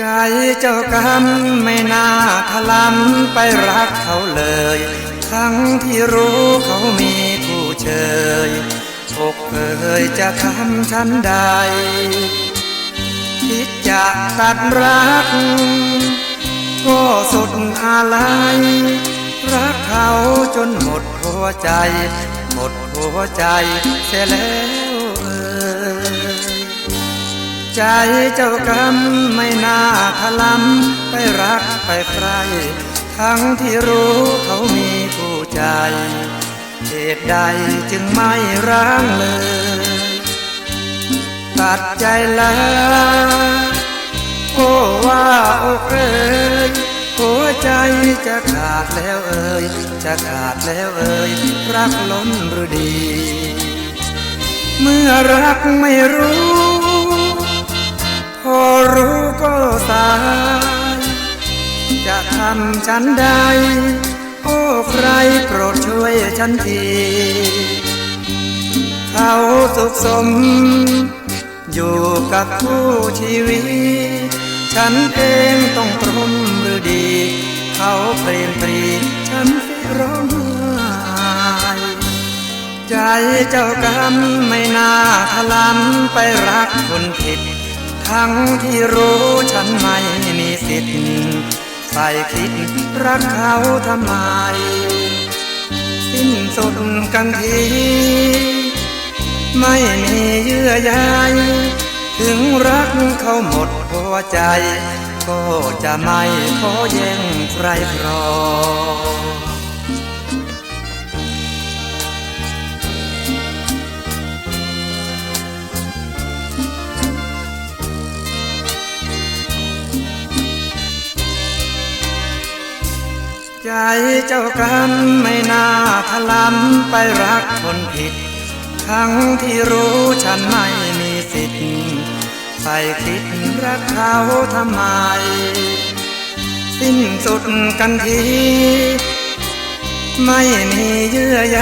จเจ้ากรรมไม่น่าทลำไปรักเขาเลย ทั้งที่รู้เขามีผู้เชยอกเอ่ยจะทำฉันใดคิดจะตัดรัก ก็สุดอะไรรักเขาจนหมดหัวใจ หมดหัวใจเสียแล้ว ใจเจ้ากรรมไม่น่าทลำไปรักไปใคร ทั้งที่รู้เขามีผู้ใจเหตุใดจึงไม่ร้างเลย ตัดใจแล้วโอ้ว่าอกเอ้ยหัวใจจะขาดแล้วเอ่ยจะขาดแล้วเอ่ยรักล้นหรือดี เมื่อรักไม่รู้ จะทำฉันใด โอ้ใครโปรดช่วยฉันที เขาสุขสม อยู่กับคู่ชีวิต ฉันเองต้องพรมหรือดี เขาเปลี่ยนปรีฉันสิร้องไห้ใจเจ้ากรรมไม่น่าทลำไปรักคนผิด ทั้งที่รู้ฉันไม่มีสิทธิ์ใส่คิดรักเขาทำไม สิ้นสุดกันที ไม่มีเยื่อใยถึงรักเขาหมดหัวใจ ก็จะไม่ขอแย่งใครครอง ใจเจ้ากรรมไม่น่าทลำไปรักคนผิด ทั้งที่รู้ฉันไม่มีสิทธิ์ใส่คิดรักเขาทำไม สิ้นสุดกันที ไม่มีเยื่อใย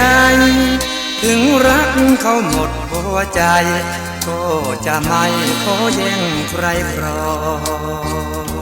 ถึงรักเขาหมดหัวใจ ก็จะไม่ขอแย่งใครครอง